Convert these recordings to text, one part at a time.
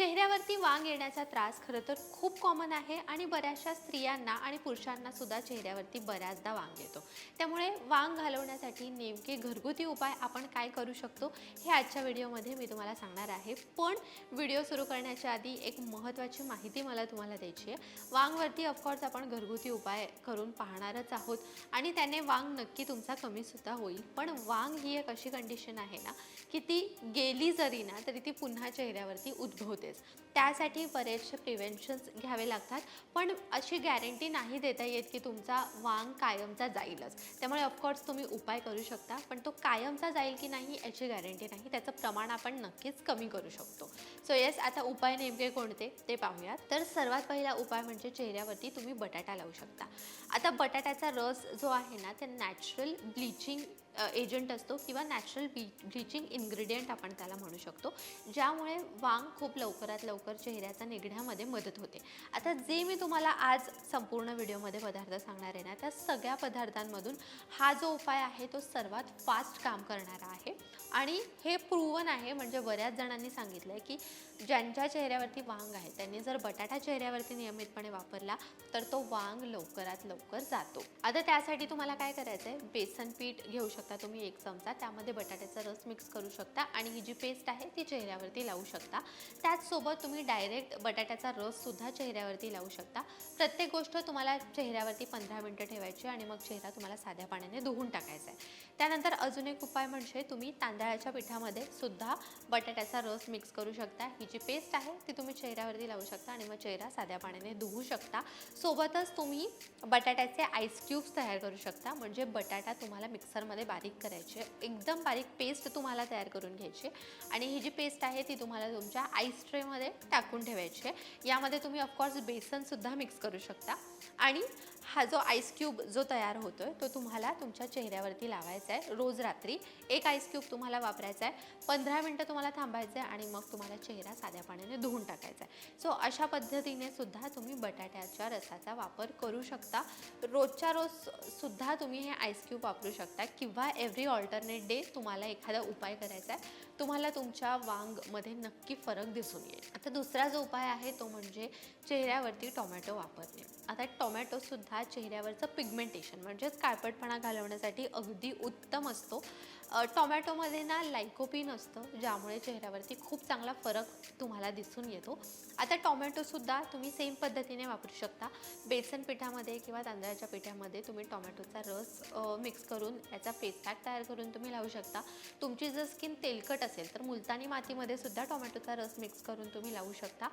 चेहऱ्यावरती वांग येण्याचा त्रास खरं तर खूप कॉमन आहे आणि बऱ्याचशा स्त्रियांना आणि पुरुषांना सुद्धा चेहऱ्यावरती बऱ्याचदा वांग येतो. त्यामुळे वांग घालवण्यासाठी नेमके घरगुती उपाय आपण काय करू शकतो हे आजच्या व्हिडिओमध्ये मी तुम्हाला सांगणार आहे. पण व्हिडिओ सुरू करण्याच्या आधी एक महत्त्वाची माहिती मला तुम्हाला द्यायची आहे. वांगवरती ऑफकोर्स आपण घरगुती उपाय करून पाहणारच आहोत आणि त्याने वांग नक्की तुमचा कमीसुद्धा होईल. पण वांग ही एक अशी कंडिशन आहे ना की ती गेली जरी ना तरी ती पुन्हा चेहऱ्यावरती उद्भवते. उद्भवतेच त्यासाठी बरेचसे प्रिव्हेन्शन्स घ्यावे लागतात. पण अशी गॅरंटी नाही देता येत की तुमचा वांग कायमचा जाईलच. त्यामुळे ऑफकोर्स तुम्ही उपाय करू शकता पण तो कायमचा जाईल की नाही याची गॅरंटी नाही. त्याचं प्रमाण आपण नक्कीच कमी करू शकतो. सो येस आता उपाय नेमके कोणते ते पाहूयात. तर सर्वात पहिला उपाय म्हणजे चेहऱ्यावरती तुम्ही बटाटा लावू शकता. आता बटाट्याचा रस जो आहे ना ते नॅचरल ब्लिचिंग एजंट असतो किंवा नॅचरल बी ब्लिचिंग इन्ग्रेडियंट आपण त्याला म्हणू शकतो ज्यामुळे वांग खूप लवकरात लवकर चेहऱ्याचा निघण्यामध्ये मदत होते. आता जे मी तुम्हाला आज संपूर्ण व्हिडिओमध्ये पदार्थ सांगणार आहे ना त्या सगळ्या पदार्थांमधून हा जो उपाय आहे तो सर्वात फास्ट काम करणारा आहे. आणि हे प्रूवन आहे म्हणजे बऱ्याच जणांनी सांगितलं आहे की ज्यांच्या चेहऱ्यावरती वांग आहे त्यांनी जर बटाटा चेहऱ्यावरती नियमितपणे वापरला तर तो वांग लवकरात लवकर जातो. आता त्यासाठी तुम्हाला काय करायचं आहे बेसन पीठ घेऊ शकता. तुम्ही एक चमचा त्यामध्ये बटाट्याचा रस मिक्स करू शकता आणि ही जी पेस्ट आहे ती चेहऱ्यावरती लावू शकता. त्याचसोबत तुम्ही डायरेक्ट बटाट्याचा रससुद्धा चेहऱ्यावरती लावू शकता. प्रत्येक गोष्ट तुम्हाला चेहऱ्यावरती पंधरा मिनटं ठेवायची आणि मग चेहरा तुम्हाला साध्या पाण्याने धुवून टाकायचा आहे. त्यानंतर अजून एक उपाय म्हणजे तुम्ही तांदळाच्या पिठामध्ये सुद्धा बटाट्याचा रस मिक्स करू शकता. ही जी पेस्ट आहे ती तुम्ही चेहऱ्यावरती लावू शकता आणि मग चेहरा साध्या पाण्याने धुवू शकता. सोबतच तुम्ही बटाट्याचे आईस क्यूब्स तयार करू शकता. म्हणजे बटाटा तुम्हाला मिक्सरमध्ये बारीक बारीक करायचे. एकदम बारीक पेस्ट तुम्हाला तयार करून घ्यायची. आणि ही जी पेस्ट आहे ती तुम्हाला तुमच्या आईस ट्रेमध्ये टाकून ठेवायची. आहे यामध्ये तुम्ही ऑफकोर्स बेसनसुद्धा मिक्स करू शकता. आणि हा जो आईस क्यूब जो तयार होतो आहे तो तुम्हाला तुमच्या चेहऱ्यावरती लावायचा आहे. रोज रात्री एक आईस क्यूब तुम्हाला वापरायचा आहे. पंधरा मिनटं तुम्हाला थांबायचं आहे आणि मग तुम्हाला चेहरा साध्या पाण्याने धुवून टाकायचा आहे. सो अशा पद्धतीने सुद्धा तुम्ही बटाट्याच्या रसाचा वापर करू शकता. रोजच्या रोज सुद्धा तुम्ही हे आईस क्यूब वापरू शकता किंवा एव्हरी ऑल्टरनेट डे तुम्हाला एखादा उपाय करायचा आहे. तुम्हाला तुमच्या वांगमध्ये नक्की फरक दिसून येईल. आता दुसरा जो उपाय आहे तो म्हणजे चेहऱ्यावरती टोमॅटो वापरणे. आता टोमॅटोसुद्धा चेहऱ्यावरचं पिगमेंटेशन म्हणजेच काळपटपणा घालवण्यासाठी अगदी उत्तम असतो. टोमॅटोमध्ये ना लायकोपिन असतं ज्यामुळे चेहऱ्यावरती खूप चांगला फरक तुम्हाला दिसून येतो. आता टोमॅटोसुद्धा तुम्ही सेम पद्धतीने वापरू शकता. बेसन पिठामध्ये किंवा तांदळाच्या पिठामध्ये तुम्ही टोमॅटोचा रस मिक्स करून याचा फेस पॅक तयार करून तुम्ही लावू शकता. तुमची जर स्किन तेलकट असेल तर मुलतानी मातीमध्ये सुद्धा टोमॅटोचा रस मिक्स करून तुम्ही लावू शकता.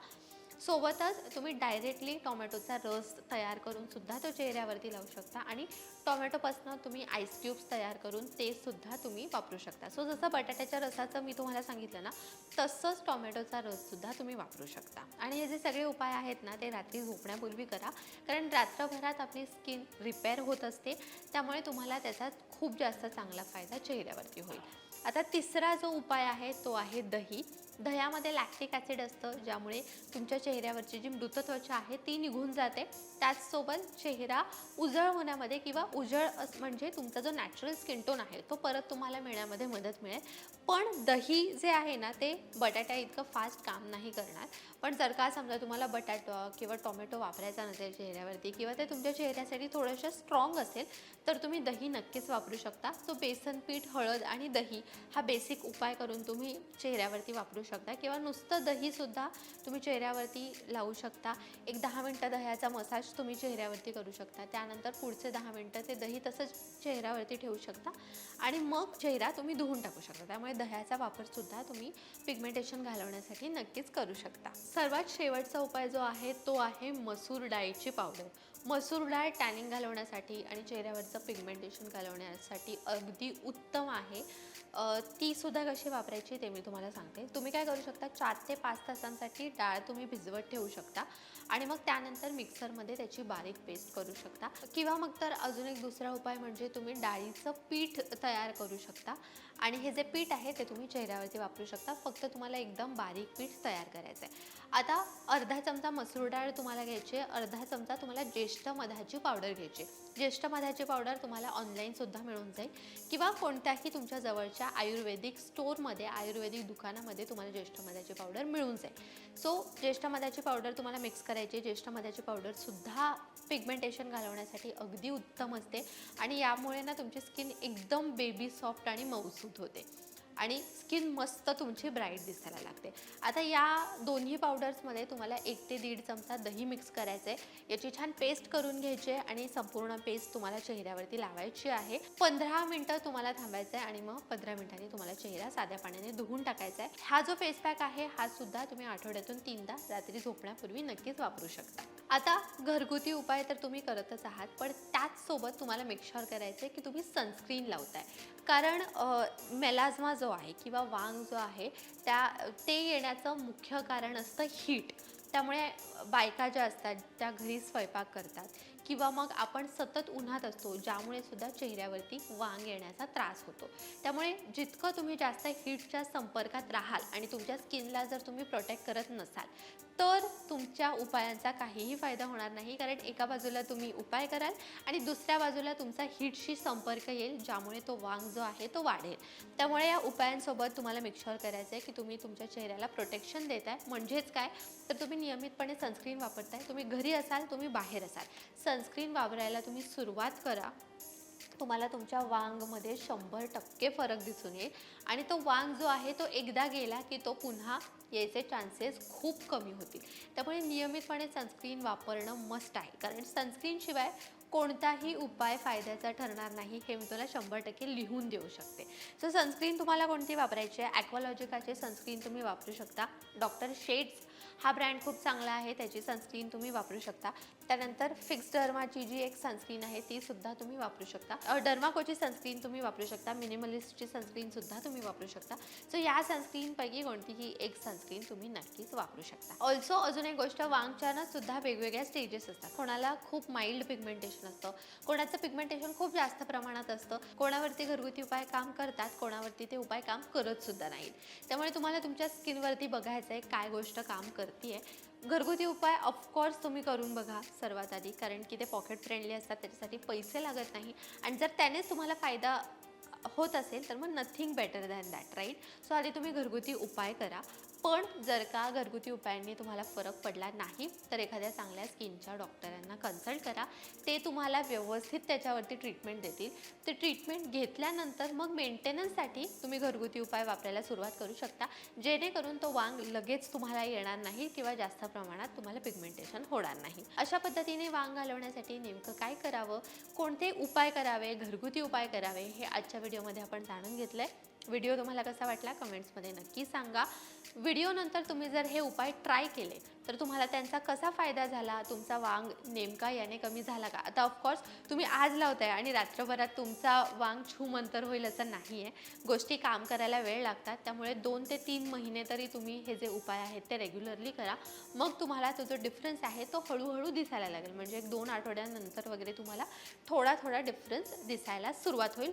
सोबतच तुम्ही डायरेक्टली टोमॅटोचा रस तयार करून सुद्धा तो चेहऱ्यावरती लावू शकता आणि टोमॅटोपासनं तुम्ही आईस क्यूब्स तयार करून ते सुद्धा तुम्ही वापरू शकता. सो जसं बटाट्याच्या रसाचं मी तुम्हाला सांगितलं ना तसंच टोमॅटोचा रससुद्धा तुम्ही वापरू शकता. आणि हे जे सगळे उपाय आहेत ना ते रात्री झोपण्यापूर्वी करा. कारण रात्रभरात आपली स्किन रिपेअर होत असते त्यामुळे तुम्हाला त्याचा खूप जास्त चांगला फायदा चेहऱ्यावरती होईल. आता तिसरा जो उपाय आहे तो आहे दही. दह्यामध्ये लॅक्टिक ॲसिड असतं ज्यामुळे तुमच्या चेहऱ्यावरची जी मृत त्वचा आहे ती निघून जाते. त्याचसोबत चेहरा उजळ होण्यामध्ये किंवा उजळ अस- म्हणजे तुमचा जो नॅचरल स्किन टोन आहे तो परत तुम्हाला मिळण्यामध्ये मदत मिळेल. पण दही जे आहे ना ते बटाट्या इतकं फास्ट काम नाही करणार. पण जर का समजा तुम्हाला बटाटा किंवा टोमॅटो वापरायचा नसेल चेहऱ्यावरती किंवा ते तुमच्या चेहऱ्यासाठी थोडंसं स्ट्रॉंग असेल तर तुम्ही दही नक्कीच वापरू शकता. सो बेसन पीठ हळद आणि दही हा बेसिक उपाय करून तुम्ही चेहऱ्यावरती वापरू शकता किंवा नुसतं दहीसुद्धा तुम्ही चेहऱ्यावरती लावू शकता. एक दहा मिनटं दह्याचा मसाज तुम्ही चेहऱ्यावरती करू शकता. त्यानंतर पुढचे दहा मिनटं ते दही तसंच चेहऱ्यावरती ठेवू शकता. आणि मग चेहरा तुम्ही धुवून टाकू शकता. त्यामुळे दह्याचा वापरसुद्धा तुम्ही पिगमेंटेशन घालवण्यासाठी नक्कीच करू शकता. सर्वात शेवटचा उपाय जो आहे तो आहे मसूर डाळीची पावडर. मसूर डाळ टॅनिंग घालवण्यासाठी आणि चेहऱ्यावरचं पिगमेंटेशन घालवण्यासाठी अगदी उत्तम आहे. तीसुद्धा ती सुद्धा कशी वापरायची ते मी तुम्हाला सांगते. तुम्ही काय करू शकता चार ते पाच तासांसाठी डाळ तुम्ही भिजवत ठेवू शकता आणि मग त्यानंतर मिक्सरमध्ये त्याची बारीक पेस्ट करू शकता. किंवा मग तर अजून एक दुसरा उपाय म्हणजे तुम्ही डाळीचं पीठ तयार करू शकता आणि हे जे पीठ आहे ते तुम्ही चेहऱ्यावरती वापरू शकता. फक्त तुम्हाला एकदम बारीक पीठ तयार करायचं आहे आता अर्धा चमचा मसूर डाळ तुम्हाला घ्यायची आहे. अर्धा चमचा तुम्हाला ज्येष्ठ मधाची पावडर घ्यायची ज्येष्ठ मधाची पावडर तुम्हाला ऑनलाईनसुद्धा मिळून जाईल. किंवा कोणत्याही तुमच्या जवळच्या आयुर्वेदिक स्टोअरमध्ये आयुर्वेदिक दुकानामध्ये तुम्हाला ज्येष्ठ मधाची पावडर मिळून जाईल. सो ज्येष्ठ मधाची पावडर तुम्हाला मिक्स करायची ज्येष्ठ मधाची पावडरसुद्धा पिगमेंटेशन घालवण्यासाठी अगदी उत्तम असते. आणि यामुळे ना तुमची स्किन एकदम बेबी सॉफ्ट आणि मऊसूत होते. आणि स्किन मस्त तुमची ब्राईट दिसायला लागते. आता या दोन्ही पावडर्समध्ये तुम्हाला एक ते दीड चमचा दही मिक्स करायचं आहे याची छान पेस्ट करून घ्यायची आहे आणि संपूर्ण पेस्ट तुम्हाला चेहऱ्यावरती लावायची आहे. पंधरा मिनटं तुम्हाला थांबायचं आहे आणि मग पंधरा मिनिटांनी तुम्हाला चेहरा साध्या पाण्याने धुवून टाकायचा आहे हा जो फेस पॅक आहे हा सुद्धा तुम्ही आठवड्यातून तीनदा रात्री झोपण्यापूर्वी नक्कीच वापरू शकता. आता घरगुती उपाय तर तुम्ही करतच आहात पण त्याचसोबत तुम्हाला मेकश्युअर करायचं आहे की तुम्ही सनस्क्रीन लावताय. कारण मेलाझमा जो आहे किंवा वांग जो आहे त्या ते येण्याचं मुख्य कारण असतं हीट त्यामुळे बायका ज्या असतात त्या घरी स्वयंपाक करतात. किंवा मग आपण सतत उन्हात असतो ज्यामुळे सुद्धा चेहऱ्यावरती वांग येण्याचा त्रास होतो. त्यामुळे जितकं तुम्ही जास्त हीटच्या संपर्कात राहाल आणि तुमच्या स्किनला जर तुम्ही प्रोटेक्ट करत नसाल तर तुमच्या उपायांचा काहीही फायदा होणार नाही. कारण एका बाजूला तुम्ही उपाय कराल आणि दुसऱ्या बाजूला तुमचा हीटशी संपर्क येईल ज्यामुळे तो वांग जो आहे तो वाढेल. त्यामुळे या उपायांसोबत तुम्हाला मिक्सर करायचं आहे की तुम्ही तुमच्या चेहऱ्याला प्रोटेक्शन देताय. म्हणजेच काय? तर तुम्ही नियमितपणे सनस्क्रीन वापरताय. तुम्ही घरी असाल तुम्ही बाहेर असाल. सन सनस्क्रीन वापरायला तुम्ही सुरुवात करा. तुम्हाला तुमच्या वांगमध्ये शंभर टक्के फरक दिसून येईल. आणि तो वांग जो आहे तो एकदा गेला की तो पुन्हा यायचे चान्सेस खूप कमी होतील. त्यामुळे नियमितपणे सनस्क्रीन वापरणं मस्ट आहे. कारण सनस्क्रीनशिवाय कोणताही उपाय फायद्याचा ठरणार नाही हे मी तुला शंभर टक्के लिहून देऊ शकते. सो सनस्क्रीन तुम्हाला कोणती वापरायची आहे? ॲक्वालॉजिकाचे सनस्क्रीन तुम्ही वापरू शकता. डॉक्टर शेड्स हा ब्रँड खूप चांगला आहे त्याची सनस्क्रीन तुम्ही वापरू शकता. त्यानंतर फिक्स डर्माची जी एक सनस्क्रीन आहे ती सुद्धा तुम्ही वापरू शकता. डर्माकोची सनस्क्रीन तुम्ही वापरू शकता मिनिमलिस्टची सनस्क्रीन सुद्धा तुम्ही वापरू शकता. सो या सनस्क्रीनपैकी कोणतीही एक सनस्क्रीन तुम्ही नक्कीच वापरू शकता. ऑल्सो अजून एक गोष्ट वांगच्या ना सुद्धा वेगवेगळ्या स्टेजेस असतात. कोणाला खूप माइल्ड पिगमेंटेशन असतं कोणाचं पिगमेंटेशन खूप जास्त प्रमाणात असतं कोणावरती घरगुती उपाय काम करतात कोणावरती ते उपाय काम करत सुद्धा नाहीत. त्यामुळे तुम्हाला तुमच्या स्किनवरती बघायचं आहे काय गोष्ट काम करत घरगुती उपाय ऑफकोर्स तुम्ही करून बघा सर्वात आधी कारण की ते पॉकेट फ्रेंडली असतात त्याच्यासाठी पैसे लागत नाही. आणि जर त्यानेच तुम्हाला फायदा होत असेल तर मग nothing better than that right so आधी तुम्ही घरगुती उपाय करा. पण जर का घरगुती उपायांनी तुम्हाला फरक पडला नाही तर एखाद्या चांगल्या स्किनच्या डॉक्टरांना कन्सल्ट करा. ते तुम्हाला व्यवस्थित त्याच्यावरती ट्रीटमेंट देतील. ते ट्रीटमेंट घेतल्यानंतर मग मेंटेनन्ससाठी तुम्ही घरगुती उपाय वापरायला सुरुवात करू शकता. जेणेकरून तो वांग लगेच तुम्हाला येणार नाही किंवा जास्त प्रमाणात तुम्हाला पिगमेंटेशन होणार नाही. अशा पद्धतीने वांग घालवण्यासाठी नेमकं काय करावं? कोणते उपाय करावे? घरगुती उपाय करावे? हे आजच्या व्हिडिओमध्ये आपण जाणून घेतलं आहे व्हिडिओ तुम्हाला कसा वाटला कमेंट्समध्ये नक्की सांगा. व्हिडिओनंतर तुम्ही जर हे उपाय ट्राय केले तर तुम्हाला त्यांचा कसा फायदा झाला तुमचा वांग नेमका याने कमी झाला का? आता ऑफकोर्स तुम्ही आज लावताय आणि रात्रभरात तुमचा वांग छूमंतर होईल असं नाही आहे गोष्टी काम करायला वेळ लागतात त्यामुळे दोन ते तीन महिने तरी तुम्ही हे जे उपाय आहेत ते रेग्युलरली करा. मग तुम्हाला तो जो डिफरन्स आहे तो हळूहळू दिसायला लागेल. म्हणजे एक दोन आठवड्यानंतर वगैरे तुम्हाला थोडा थोडा डिफरन्स दिसायला सुरुवात होईल.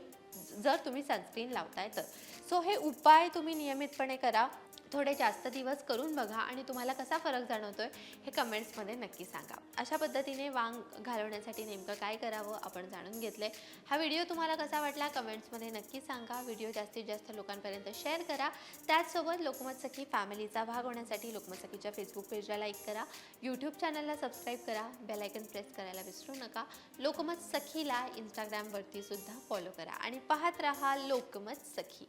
जर तुम्ही सनस्क्रीन लावताय तर. सो हे उपाय तुम्ही नियमितपणे करा. थोडे जास्त दिवस करून बघा आणि तुम्हाला कसा फरक जाणवतो आहे हे कमेंट्समध्ये नक्की सांगा. अशा पद्धतीने वांग घालवण्यासाठी नेमकं काय करावं आपण जाणून घेतलंय. हा व्हिडिओ तुम्हाला कसा वाटला कमेंट्समध्ये नक्की सांगा. व्हिडिओ जास्तीत जास्त लोकांपर्यंत शेअर करा. त्याचसोबत लोकमत सखी फॅमिलीचा भाग होण्यासाठी लोकमत सखीच्या फेसबुक पेजला लाईक करा. यूट्यूब चॅनलला सबस्क्राईब करा. बेलायकन प्रेस करायला विसरू नका. लोकमत सखीला इंस्टाग्रामवरतीसुद्धा फॉलो करा. आणि पाहत राहा लोकमत सखी.